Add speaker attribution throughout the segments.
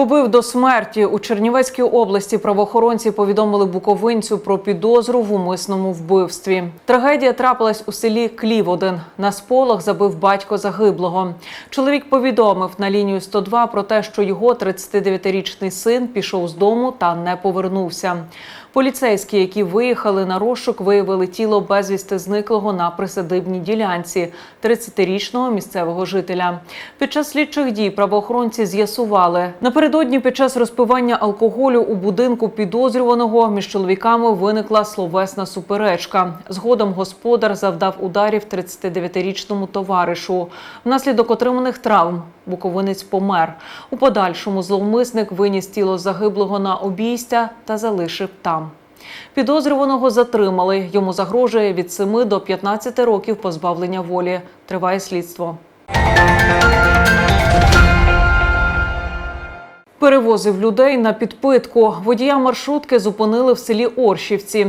Speaker 1: Побив до смерті у Чернівецькій області. Правоохоронці повідомили буковинцю про підозру в умисному вбивстві. Трагедія трапилась у селі Кліводин. На сполох забив батько загиблого. Чоловік повідомив на лінію 102 про те, що його 39-річний син пішов з дому та не повернувся. Поліцейські, які виїхали на розшук, виявили тіло безвісти зниклого на присадибній ділянці 30-річного місцевого жителя. Під час слідчих дій правоохоронці з'ясували напередодні під час розпивання алкоголю у будинку підозрюваного між чоловіками виникла словесна суперечка. Згодом господар завдав ударів 39-річному товаришу. Внаслідок отриманих травм буковинець помер. У подальшому зловмисник виніс тіло загиблого на обійстя та залишив там. Підозрюваного затримали. Йому загрожує від 7 до 15 років позбавлення волі. Триває слідство. Перевозив людей на підпитку. Водія маршрутки зупинили в селі Оршівці.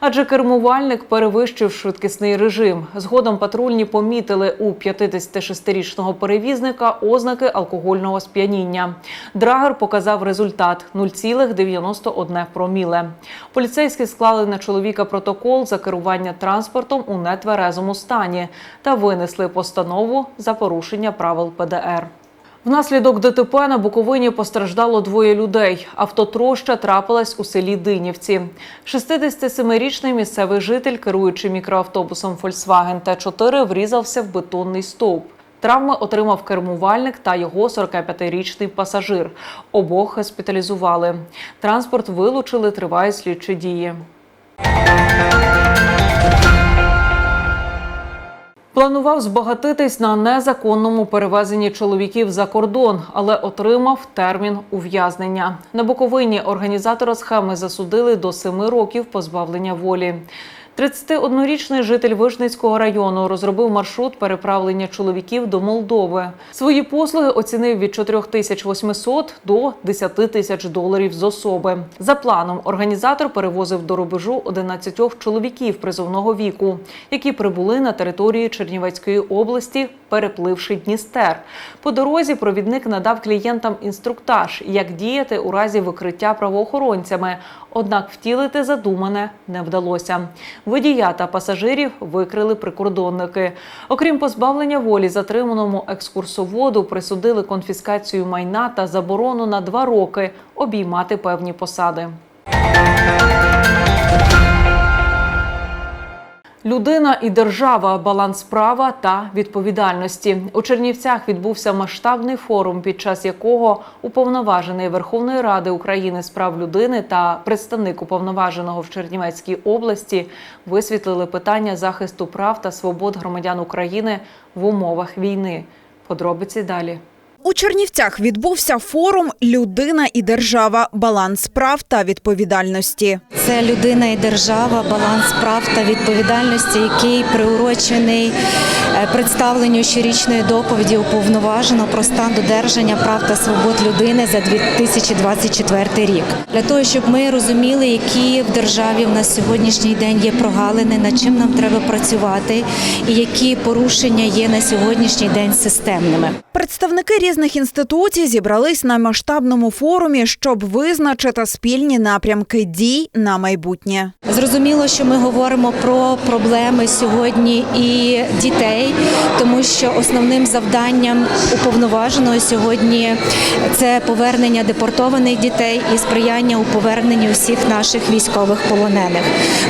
Speaker 1: Адже кермувальник перевищив швидкісний режим. Згодом патрульні помітили у 56-річного перевізника ознаки алкогольного сп'яніння. Драгер показав результат 0,91 проміле. Поліцейські склали на чоловіка протокол за керування транспортом у нетверезому стані та винесли постанову за порушення правил ПДР. Внаслідок ДТП на Буковині постраждало двоє людей. Автотроща трапилась у селі Динівці. 67-річний місцевий житель, керуючи мікроавтобусом Volkswagen Т4, врізався в бетонний стовп. Травми отримав кермувальник та його 45-річний пасажир. Обох госпіталізували. Транспорт вилучили, тривають слідчі дії. Планував збагатитись на незаконному перевезенні чоловіків за кордон, але отримав термін ув'язнення. На Буковині організатора схеми засудили до семи років позбавлення волі. 31-річний житель Вишницького району розробив маршрут переправлення чоловіків до Молдови. Свої послуги оцінив від 4800 до 10 тисяч доларів з особи. За планом організатор перевозив до рубежу 11 чоловіків призовного віку, які прибули на території Чернівецької області, перепливши Дністер. По дорозі провідник надав клієнтам інструктаж, як діяти у разі викриття правоохоронцями. Однак втілити задумане не вдалося. Водія та пасажирів викрили прикордонники. Окрім позбавлення волі, затриманому екскурсоводу присудили конфіскацію майна та заборону на два роки обіймати певні посади. Людина і держава, баланс права та відповідальності у Чернівцях відбувся масштабний форум, під час якого уповноважений Верховної Ради України з прав людини та представник уповноваженого в Чернівецькій області висвітлили питання захисту прав та свобод громадян України в умовах війни. Подробиці далі.
Speaker 2: У Чернівцях відбувся форум Людина і держава. Баланс прав та відповідальності.
Speaker 3: Це людина і держава, баланс прав та відповідальності, який приурочений е, представленню щорічної доповіді уповноваженого про стан додержання прав та свобод людини за 2024 рік. Для того щоб ми розуміли, які в державі в нас сьогоднішній день є прогалини, над чим нам треба працювати, і які порушення є на сьогоднішній день системними.
Speaker 2: Представники різних інституцій зібрались на масштабному форумі, щоб визначити спільні напрямки дій на майбутнє.
Speaker 3: Зрозуміло, що ми говоримо про проблеми сьогодні і дітей, тому що основним завданням уповноваженого сьогодні це повернення депортованих дітей і сприяння у поверненні усіх наших військових полонених.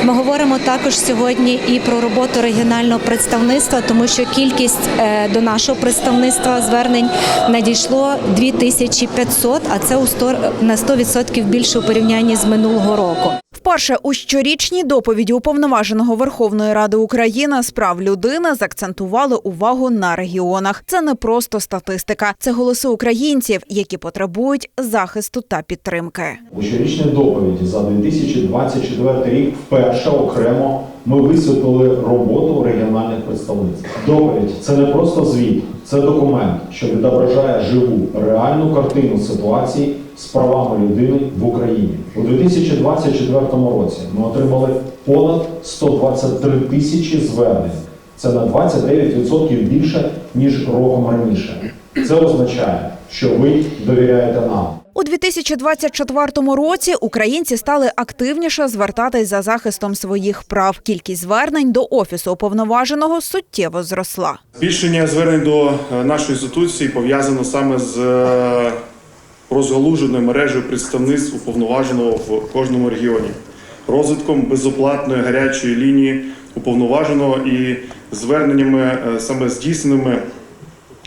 Speaker 3: Ми говоримо також сьогодні і про роботу регіонального представництва, тому що кількість е, до нашого представництва звернень надійшло 2500, а це у 100 на 100% більше у порівнянні з минулого року.
Speaker 2: Вперше у щорічній доповіді уповноваженого Верховної Ради України з прав людини заакцентували увагу на регіонах. Це не просто статистика, це голоси українців, які потребують захисту та підтримки.
Speaker 4: У щорічній доповіді за 2024 рік вперше окремо ми висвітлили роботу регіональних представництв. Доповідь це не просто звіт, це документ, що відображає живу реальну картину ситуації з правами людини в Україні. У 2024 році ми отримали понад 123 тисячі звернень. Це на 29% більше ніж роком раніше. Це означає, що ви довіряєте нам.
Speaker 2: У 2024 році українці стали активніше звертатись за захистом своїх прав. Кількість звернень до офісу уповноваженого суттєво зросла.
Speaker 5: Збільшення звернень до е, нашої інституції пов'язано саме з е, розгалуженою мережею представництв уповноваженого в кожному регіоні, розвитком безоплатної гарячої лінії уповноваженого і зверненнями е, саме здійсненими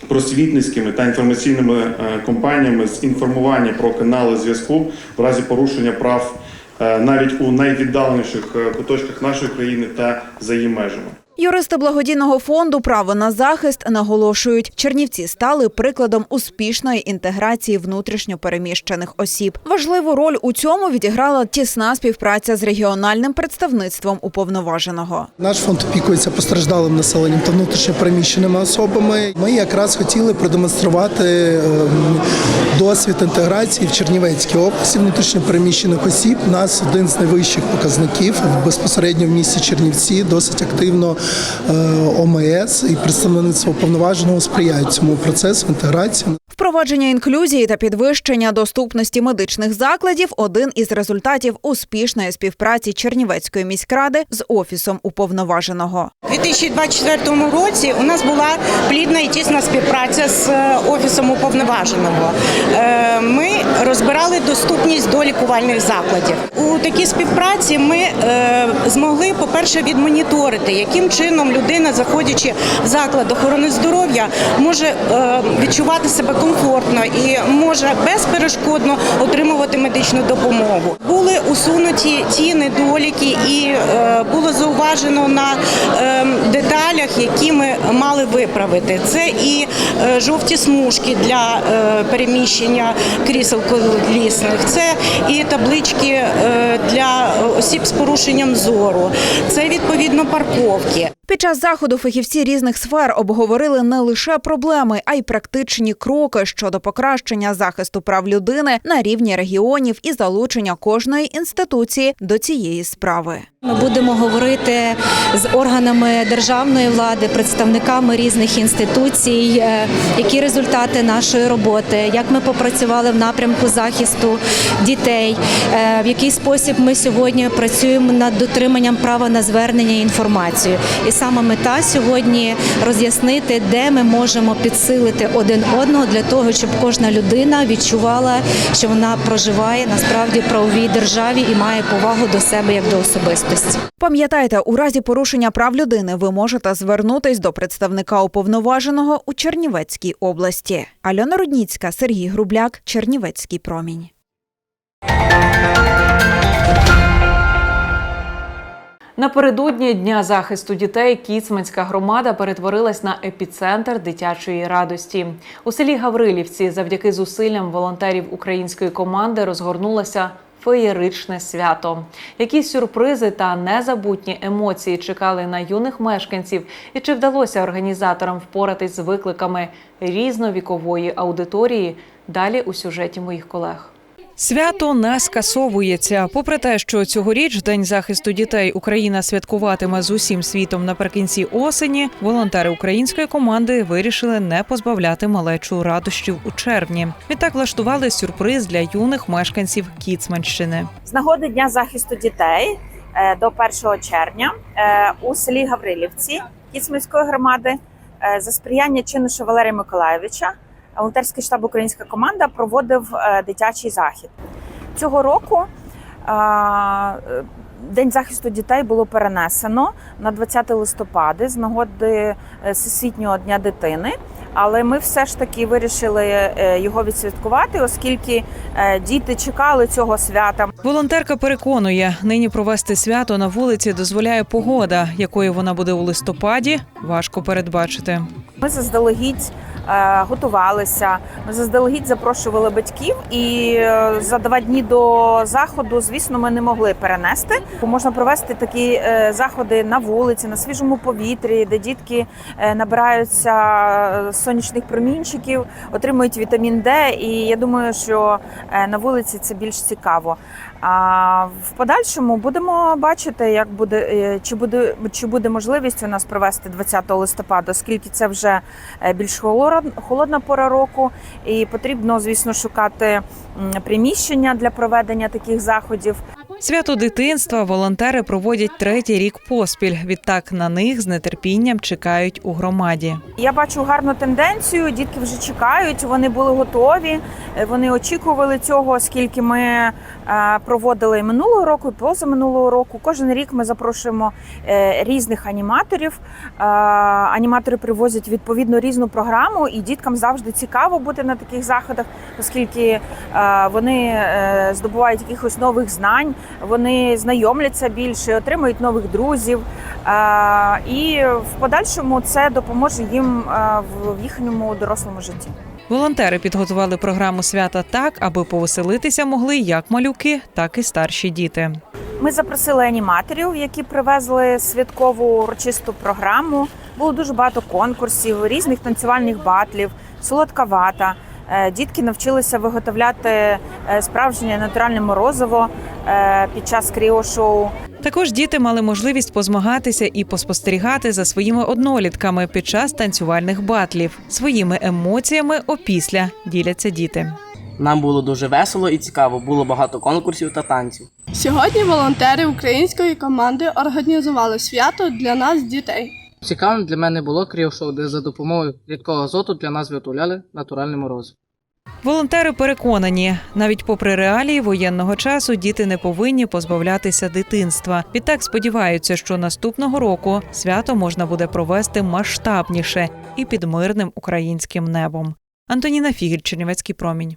Speaker 5: просвітницькими та інформаційними е, компаніями з інформування про канали зв'язку в разі порушення прав е, навіть у найвіддаленіших е, куточках нашої країни та за її межами.
Speaker 2: Юристи благодійного фонду Право на захист наголошують, Чернівці стали прикладом успішної інтеграції внутрішньо переміщених осіб. Важливу роль у цьому відіграла тісна співпраця з регіональним представництвом уповноваженого.
Speaker 6: Наш фонд опікується постраждалим населенням та внутрішньо переміщеними особами. Ми якраз хотіли продемонструвати ем, досвід інтеграції в Чернівецькій області внутрішньо переміщених осіб. У нас один з найвищих показників безпосередньо в місті Чернівці. Досить активно ОМС і представництво повноваженого сприяють цьому процесу інтеграції.
Speaker 2: Впровадження інклюзії та підвищення доступності медичних закладів один із результатів успішної співпраці Чернівецької міськради з офісом уповноваженого.
Speaker 7: У 2024 році у нас була плідна і тісна співпраця з е, офісом уповноваженого. Е, Ми розбирали доступність до лікувальних закладів. У такій співпраці ми е, змогли, по-перше, відмоніторити, яким чином людина, заходячи в заклад охорони здоров'я, може відчувати себе комфортно і може безперешкодно отримувати медичну допомогу. Були усунуті ті недоліки, і е, було зауважено на е, деталях, які ми мали виправити. Це і е, жовті смужки для е, переміщення крісел колісних, це і таблички для осіб з порушенням зору, це відповідно парковки.
Speaker 2: Під час заходу фахівці різних сфер обговорили не лише проблеми, а й практичні кроки щодо покращення захисту прав людини на рівні регіонів і залучення кожної інституції до цієї справи.
Speaker 3: Ми будемо говорити з органами державної влади, представниками різних інституцій, е, які результати нашої роботи, як ми попрацювали в напрямку захисту дітей, е, в який спосіб ми сьогодні працюємо над дотриманням права на звернення і інформацію. І саме мета сьогодні роз'яснити, де ми можемо підсилити один одного для того, щоб кожна людина відчувала, що вона проживає насправді правовій державі і має повагу до себе як до особистості.
Speaker 2: Пам'ятайте, у разі порушення прав людини ви можете звернутись до представника уповноваженого у Чернівецькій області. Альона Рудніцька, Сергій Грубляк, Чернівецький промінь.
Speaker 1: Напередодні Дня захисту дітей Кіцманська громада перетворилась на епіцентр дитячої радості. У селі Гаврилівці завдяки зусиллям волонтерів української команди розгорнулося феєричне свято. Які сюрпризи та незабутні емоції чекали на юних мешканців, і чи вдалося організаторам впоратись з викликами різновікової аудиторії? Далі у сюжеті моїх колег. Свято не скасовується. Попри те, що цьогоріч День захисту дітей Україна святкуватиме з усім світом наприкінці осені. Волонтери української команди вирішили не позбавляти малечу радощів у червні. Відтак влаштували сюрприз для юних мешканців Кіцманщини.
Speaker 8: З нагоди Дня захисту дітей е, до 1 червня е, у селі Гаврилівці Кіцманської громади е, за сприяння чинуша Валерія Миколаєвича волонтерський штаб Українська команда проводив е, дитячий захід. Цього року е, День захисту дітей було перенесено на 20 листопада з нагоди е, Всесвітнього дня дитини. Але ми все ж таки вирішили його відсвяткувати, оскільки діти чекали цього свята.
Speaker 1: Волонтерка переконує, нині провести свято на вулиці дозволяє погода, якою вона буде у листопаді, важко передбачити.
Speaker 8: Ми заздалегідь готувалися. Ми заздалегідь запрошували батьків, і е, за два дні до заходу, звісно, ми не могли перенести. Можна провести такі е, заходи на вулиці, на свіжому повітрі, де дітки е, набираються е, сонячних промінчиків, отримують вітамін Д. І я думаю, що е, на вулиці це більш цікаво. А в подальшому будемо бачити, як буде е, чи буде чи буде можливість у нас провести 20 листопада, оскільки це вже е, більш холод- холодна пора року, і потрібно, звісно, шукати приміщення для проведення таких заходів.
Speaker 1: Свято дитинства волонтери проводять третій рік поспіль. Відтак на них з нетерпінням чекають у громаді.
Speaker 8: Я бачу гарну тенденцію. Дітки вже чекають, вони були готові, е, вони очікували цього, оскільки ми е, проводили минулого року, і позаминулого року. Кожен рік ми запрошуємо е, різних аніматорів. Аніматори привозять відповідно різну програму, і діткам завжди цікаво бути на таких заходах, оскільки вони здобувають якихось нових знань, вони знайомляться більше, отримують нових друзів. І в подальшому це допоможе їм в їхньому дорослому житті.
Speaker 1: Волонтери підготували програму свята так, аби повеселитися могли як малюки, так і старші діти.
Speaker 8: Ми запросили аніматорів, які привезли святкову урочисту програму. Було дуже багато конкурсів, різних танцювальних батлів, солодка вата. Е, Дітки навчилися виготовляти е, справжнє натуральне морозиво е, під час кріо-шоу.
Speaker 1: Також діти мали можливість позмагатися і поспостерігати за своїми однолітками під час танцювальних батлів. Своїми емоціями опісля діляться діти.
Speaker 9: Нам було дуже весело і цікаво. Було багато конкурсів та танців.
Speaker 10: Сьогодні волонтери української команди організували свято для нас, дітей.
Speaker 9: Цікавим для мене було кріошоу, де за допомогою рідкого азоту для нас виготовляли натуральне мороз.
Speaker 1: Волонтери переконані, навіть попри реалії воєнного часу діти не повинні позбавлятися дитинства. Відтак сподіваються, що наступного року свято можна буде провести масштабніше і під мирним українським небом. Антоніна Фігіль, Чернівецький промінь.